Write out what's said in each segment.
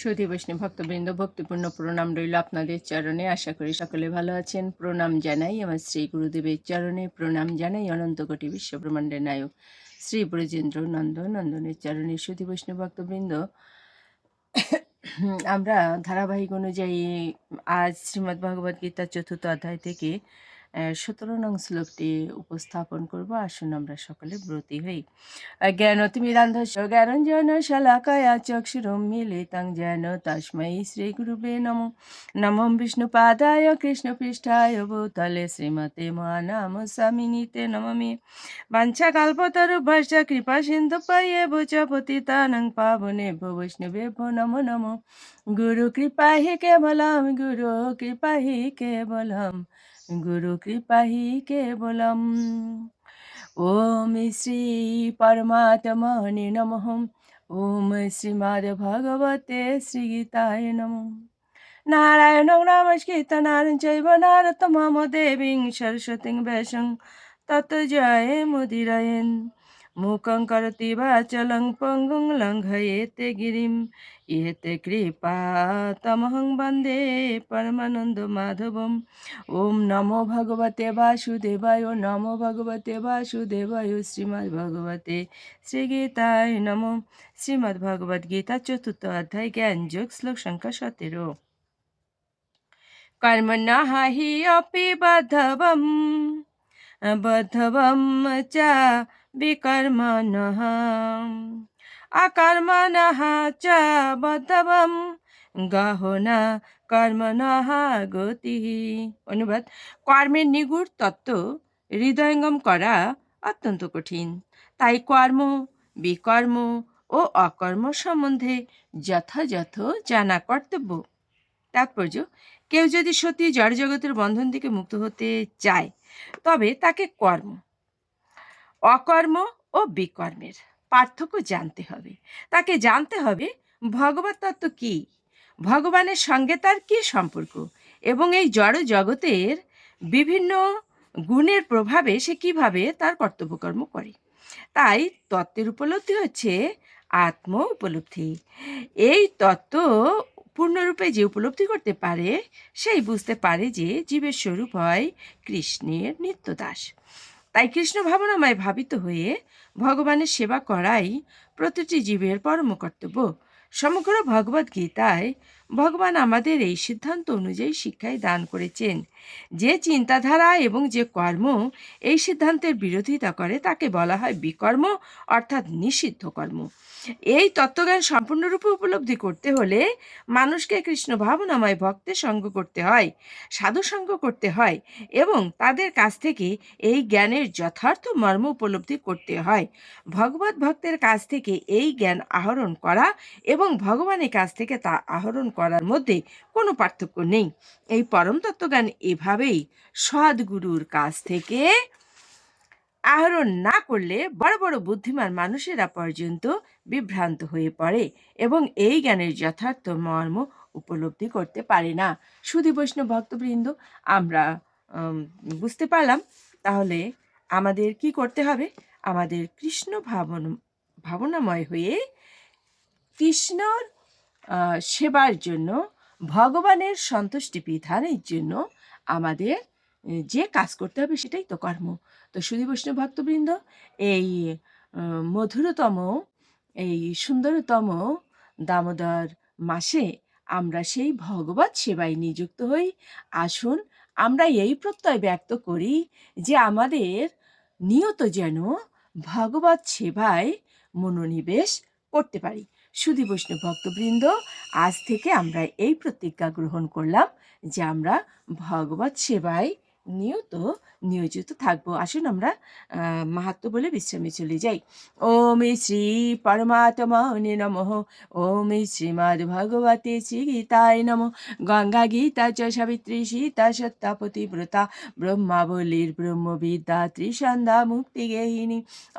সুধী বৈষ্ণব ভক্তবৃন্দ, ভক্তিপূর্ণ প্রণাম রইল আপনাদের চরণে। আশা করি সকলে ভালো আছেন। প্রণাম জানাই আমার শ্রী গুরুদেবের চরণে। প্রণাম জানাই অনন্ত কোটি বিশ্বব্রহ্মাণ্ডের নায়ক শ্রী ব্রজেন্দ্র নন্দ নন্দনের চরণে। সুধী বৈষ্ণব ভক্তবৃন্দ, আমরা ধারাবাহিক অনুযায়ী আজ শ্রীমদ্ ভগবদ গীতার চতুর্থ অধ্যায় থেকে সতেরো নং শ্লোকটি উপস্থাপন করব। আসুন আমরা সকলে ব্রতী হই। জ্ঞানতিমিরান্ধস্য জ্ঞানঞ্জন শলাকায়া চক্ষুরম মিলিতং যেন তস্मै শ্রীগুরুবে নমো। নমঃ বিষ্ণুপাদায় কৃষ্ণপৃষ্ঠায় ভূতলে শ্রীমতে মহানাম স্বামিনীতে নমমে। বাঞ্ছাকল্পতরুভ্যশ্চ কৃপা সিন্ধু পায়েব চ পতিতানং পাবনে বৈষ্ণবে নমো নমো। গুরু কৃপা হি কেবলম, গুরু কৃপা হি কেবলম। গুরু কৃপাহি কেবলম। ওম শ্রী পরমাত্মনে নমঃ। ওম শ্রীমদ ভগবতে শ্রীগীতায় নম। নারায়ণ নমস্কৃত নারায়ণ চৈব দেবী দেবীং সরস্বতীং ব্যাসং তত জয় মুদিরয়েন। মুখং করতি বাচলং পঙ্গুং লঙ্ঘয়েতে গিরিম ইহেতে কৃপা তমহং বন্দে পরমানন্দ মাধবম ওম নমো ভগবতে বাসুদেবায় নমো ভগবতে বাসুদেবায় শ্রীমদ্ ভগবতে শ্রীগীতায় নমো শ্রীমদ্ ভগবদ্ গীতা চতুর্থ অধ্যায় জ্ঞান যোগ শ্লোক সংখ্যা সতেরো কর্মণা হি অপি বাধবম বাধবম চা विकर्मणः অকর্মণः চ বদ্ধবম গহনা কর্মণः গতি অনুবাদ কর্মের নিগুড় তত্ত্ব হৃদয়ঙ্গম করা অত্যন্ত কঠিন তাই কর্ম বিকর্ম ও অকর্ম সম্বন্ধে যথাযথ জানা কর্তব্য তাৎপর্য কেউ যদি সত্যি জড়জগতের বন্ধন থেকে মুক্ত হতে চায় তবে তাকে কর্ম অকর্ম ও বিকর্মের। পার্থক্য জানতে হবে। তাকে জানতে হবে, ভগবত তত্ত্ব কী? ভগবানের সঙ্গে তার কী সম্পর্ক? এবং এই জড় জগতের বিভিন্ন গুণের প্রভাবে সে কীভাবে তার কর্তব্যকর্ম করে? তাই তত্ত্বের উপলব্ধি হচ্ছে আত্ম উপলব্ধি। এই তত্ত্ব পূর্ণরূপে যে উপলব্ধি করতে পারে, সেই বুঝতে পারে যে জীবের স্বরূপ হয় কৃষ্ণের নিত্যদাস। তাই কৃষ্ণ ভাবনাময় ভাবিত হয়ে ভগবানের সেবা করাই প্রতিটি জীবের পরম কর্তব্য। সমগ্র ভগবদ গীতায় ভগবান আমাদের এই সিদ্ধান্ত অনুযায়ী শিক্ষায় দান করেছেন। যে চিন্তাধারা এবং যে কর্ম এই সিদ্ধান্তের বিরোধিতা করে তাকে বলা হয় বিকর্ম অর্থাৎ নিষিদ্ধ কর্ম এই তত্ত্বজ্ঞান সম্পূর্ণরূপে উপলব্ধি করতে হলে মানুষকে কৃষ্ণ ভাবনাময় ভক্তের সঙ্গ করতে হয়, সাধু সঙ্গ করতে হয় এবং তাদের কাছ থেকে এই জ্ঞানের যথার্থ মর্ম উপলব্ধি করতে হয়। ভগবত ভক্তের কাছ থেকে এই জ্ঞান আহরণ করা এবং ভগবানের কাছ থেকে তা আহরণ করার মধ্যে কোনো পার্থক্য নেই। এই পরম তত্ত্বজ্ঞান এভাবেই সদ্গুরুর কাছ থেকে আহরণ না করলে বড় বড় বুদ্ধিমান মানুষেরা পর্যন্ত বিভ্রান্ত হয়ে পড়ে এবং এই জ্ঞানের যথার্থ মর্ম উপলব্ধি করতে পারে না। সুধী বৈষ্ণব ভক্তবৃন্দ, আমরা বুঝতে পারলাম। তাহলে আমাদের কি করতে হবে? আমাদের কৃষ্ণ ভাবন, ভাবনাময় হয়ে কৃষ্ণর সেবার জন্য, ভগবানের সন্তুষ্টি বিধানের জন্য আমাদের যে কাজ করতে হবে সেটাই তো কর্ম। তো সুধী বৈষ্ণব ভক্তবৃন্দ, এই মধুরতম, এই সুন্দরতম দামোদর মাসে আমরা সেই ভগবত সেবায় নিযুক্ত হই। আসুন আমরা এই প্রত্যয় ব্যক্ত করি যে আমাদের নিয়ত যেন ভগবত সেবায় মনোনিবেশ করতে পারি। সুধী বৈষ্ণব ভক্তবৃন্দ, আজ থেকে আমরা এই প্রতিজ্ঞা গ্রহণ করলাম যে আমরা ভগবত সেবায় নিয়ত নিয়োজিত থাকব। আসুন আমরা মাহাত্ম বলে বিশ্রামে চলে যাই। ওম শ্রী পরমাত্মা নম। ওম শ্রীমদ্ ভগবতে শ্রী গীতায় নম। গঙ্গা গীতা চ সাবিত্রী সীতা সত্যাপতি ব্রতা ব্রহ্মাবলীর ব্রহ্মবিদ্যা ত্রিসন্ধ্যা মুক্তি গেহিনী।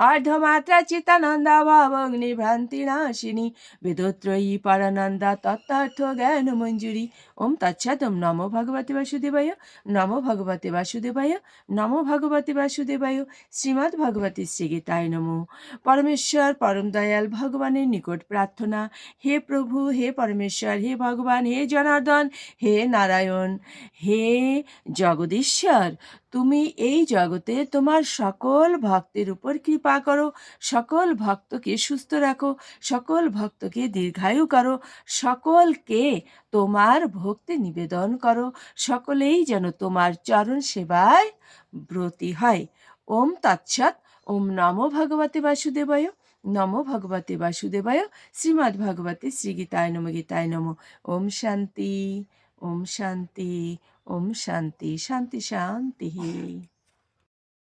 অর্ধমাত্রা চিতানন্দা ভাবগ্নি ভ্রান্তি নাশিনী। বেদত্রয়ী পরানন্দা তত্ত্বার্থ জ্ঞান মঞ্জুরি। ওম তচ্ছাতম নম ভগবতে বাসুদেবায়। নম ভগবতে বাসুদেবায় নমো ভগবতে বাসুদেবায় শ্রীমদ্ ভগবতী শ্রীগীতায় নমো। পরমেশ্বর, পরম দয়াল, ভগবানের নিকট প্রার্থনা। হে প্রভু, হে পরমেশ্বর, হে ভগবান, হে জনার্দন, হে নারায়ণ, হে জগদীশ্বর, তুমি এই জগতে তোমার সকল ভক্তের উপর কৃপা করো, সকল ভক্তকে সুস্থ রাখো, সকল ভক্তকে দীর্ঘায়ু করো, সকলকে তোমার ভক্তি নিবেদন করো, সকলেই যেন তোমার চরণ সেবায় ব্রতী হয়। ওম তৎসৎ, ওম নমো ভগবতে বাসুদেবায়, নমো ভগবতে বাসুদেবায়, শ্রীমদ্ ভগবতে শ্রীগীতায় নম গীতায় নম। ওম শান্তি ওম শান্তি ওম শান্তি শান্তি শান্তি।